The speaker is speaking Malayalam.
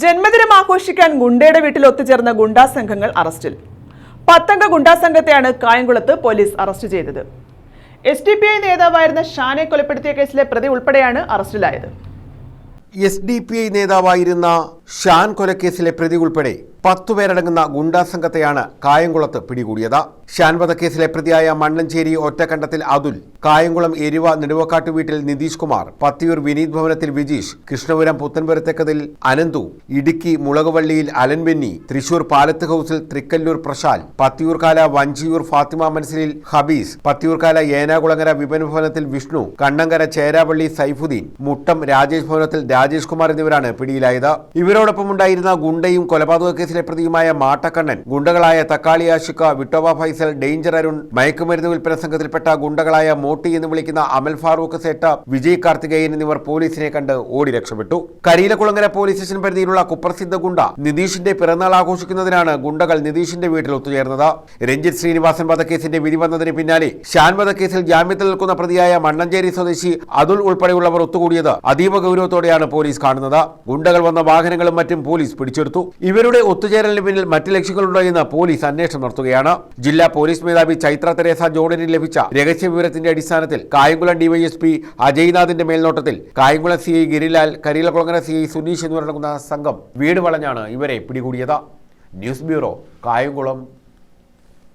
ജന്മദിനം ആഘോഷിക്കാൻ ഗുണ്ടയുടെ വീട്ടിൽ ഒത്തുചേർന്ന ഗുണ്ടാ സംഘങ്ങൾ അറസ്റ്റിൽ. പത്തംഗ ഗുണ്ടാ സംഘത്തെയാണ് കായംകുളത്ത് പോലീസ് അറസ്റ്റ് ചെയ്തത്. എസ് ഡി പി ഐ നേതാവായിരുന്ന ഷാനെ കൊലപ്പെടുത്തിയ കേസിലെ പ്രതി ഉൾപ്പെടെയാണ് അറസ്റ്റിലായത്. എസ് ഡി പി ഐ നേതാവായിരുന്ന ഷാൻ കൊലക്കേസിലെ പ്രതി ഉൾപ്പെടെ പത്തുപേരടങ്ങുന്ന ഗുണ്ടാ സംഘത്തെയാണ് കായംകുളത്ത് പിടികൂടിയത്. ഷാൻ വധക്കേസിലെ പ്രതിയായ മണ്ണഞ്ചേരി ഒറ്റക്കണ്ടത്തിൽ അതുൽ കായംകുളം എരിവ നെടുവക്കാട്ട് വീട്ടിൽ നിതീഷ് കുമാർ പത്തിയൂർ വിനീത് ഭവനത്തിൽ വിജീഷ് കൃഷ്ണപുരം പുത്തൻപുരത്തേക്കതിൽ അനന്തു ഇടുക്കി മുളകുവള്ളിയിൽ അലൻ ബെന്നി തൃശൂർ പാലത്ത് ഹൌസിൽ തൃക്കല്ലൂർ പ്രശാൽ പത്തിയൂർക്കാല വഞ്ചിയൂർ ഫാത്തിമ മനസിലിൽ ഹബീസ് പത്തിയൂർക്കാല ഏനാകുളങ്ങര വിപൻ ഭവനത്തിൽ വിഷ്ണു കണ്ണങ്കര ചേരാവള്ളി സൈഫുദ്ദീൻ മുട്ടം രാജേഷ് ഭവനത്തിൽ രാജേഷ് കുമാർ എന്നിവരാണ് പിടിയിലായത്. ഇവരോടൊപ്പം ഉണ്ടായിരുന്ന ഗുണ്ടയും കൊലപാതക കേസിലെ പ്രതിയുമായ മാട്ടക്കണ്ണൻ ഗുണ്ടകളായ തക്കാളി ആശുക്ക വിട്ടോബ ഫൈസൽ ഡേഞ്ചർ അരുൺ മയക്കുമരുന്ന് വിൽപ്പന സംഘത്തിൽപ്പെട്ട ഗുണ്ടകളായ മോട്ടി എന്ന് വിളിക്കുന്ന അമൽ ഫാറൂഖ് സേട്ട വിജയ് കാർത്തികേയൻ എന്നിവർ പോലീസിനെ കണ്ട് ഓടി രക്ഷപ്പെട്ടു. കരീലകുളങ്ങര പോലീസ് സ്റ്റേഷൻ പരിധിയിലുള്ള കുപ്രസിദ്ധ ഗുണ്ട നിതീഷിന്റെ പിറന്നാൾ ആഘോഷിക്കുന്നതിനാണ് ഗുണ്ടകൾ നിതീഷിന്റെ വീട്ടിൽ ഒത്തുചേർന്നത്. രഞ്ജിത് ശ്രീനിവാസൻ വധക്കേസിന്റെ വിധി വന്നതിന് പിന്നാലെ ഷാൻ വധക്കേസിൽ ജാമ്യത്തിൽ നിൽക്കുന്ന പ്രതിയായ മണ്ണഞ്ചേരി സ്വദേശി അതുൽ ഉൾപ്പെടെയുള്ളവർ ഒത്തുകൂടിയത് അതീവ ഗൗരവത്തോടെയാണ് പോലീസ് കാണുന്നത്. ഗുണ്ടകൾ വന്ന വാഹനങ്ങളും മറ്റും പോലീസ് പിടിച്ചെടുത്തു. ഇവരുടെ ഒത്തുചേരലിന് പിന്നിൽ മറ്റ് ലക്ഷ്യങ്ങളുണ്ടോ എന്ന് പോലീസ് അന്വേഷണം നടത്തുകയാണ്. ജില്ലാ പോലീസ് മേധാവി ചൈത്ര തെരേസ ജോർഡനിൽ ലഭിച്ച രഹസ്യ വിവരത്തിന്റെ അടിസ്ഥാനത്തിൽ കായംകുളം ഡിവൈഎസ്പി അജയ്നാഥിന്റെ മേൽനോട്ടത്തിൽ Kayamkulam C I Girilal Kariyilakulangara C I Suneesh എന്നിവരടങ്ങുന്ന സംഘം വീട് വളഞ്ഞാണ് ഇവരെ പിടികൂടിയത്. News bureau Kayamkulam.